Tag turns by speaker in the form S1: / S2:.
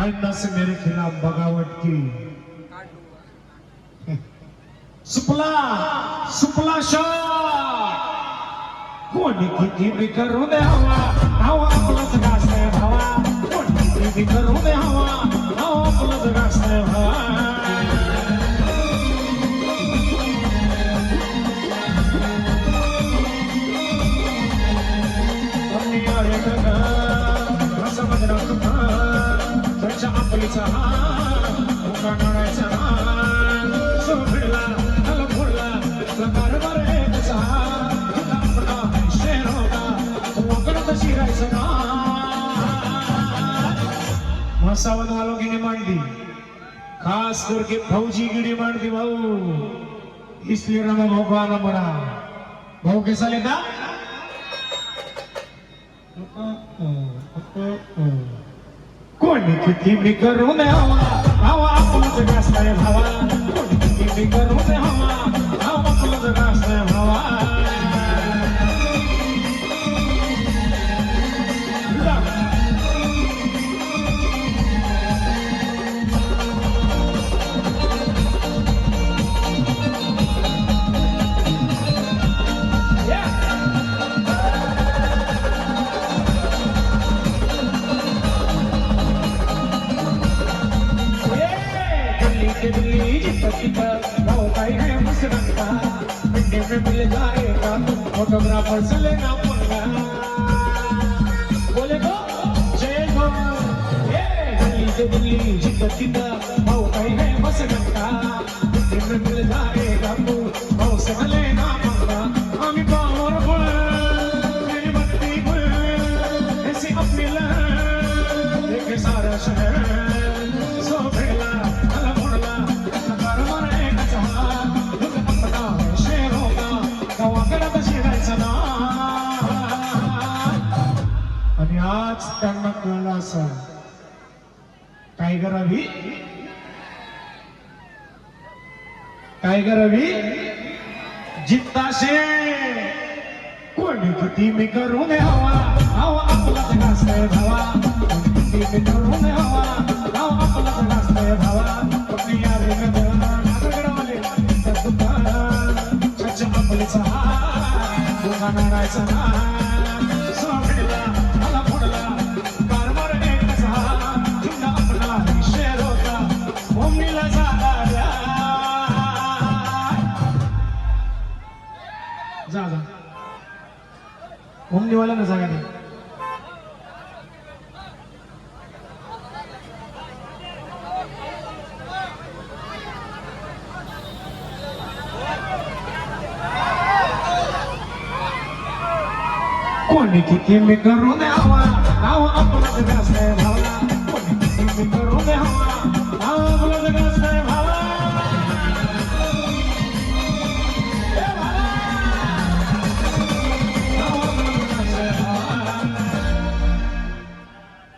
S1: आइंदा से मेरे खिलाफ बगावत की. सुपला सुपला शॉट. कोणी की भी करूं दे हवा मसावत आलो गिणी मांडली खास करके भाऊजी गिड़ी मांडती भाऊ. इसलिए रमा भाऊ को आना पड़ा भाऊ कैसा लेता कोणी किती मी करू दे हवा. हवा आपलंच गाजतंय हवा कोणी किती मी करू दे हवा. मिट्टी मिल जाएगा फोटोग्राफर से लेना पंगा बोले तो जय हो ये दिल्ली के दिल्ली जितना जितना गाँव का त्यांना कळलं असं. टायगर रवी? टायगर रवी? जित्ताशे कोणी किती मी करून दे हवा? हवा आपलाच गाजतंय भावा किती मी करून दे हवा? हवा आपलाच गाजतंय भावा कोणी या रे गगन, नागरगडवाले, त्या दुकान, छाछ आपलीचा हात, जा जा. ओमनीवाला ना जागा दे. कोणी किती मी करू द्यावा? नाव आपण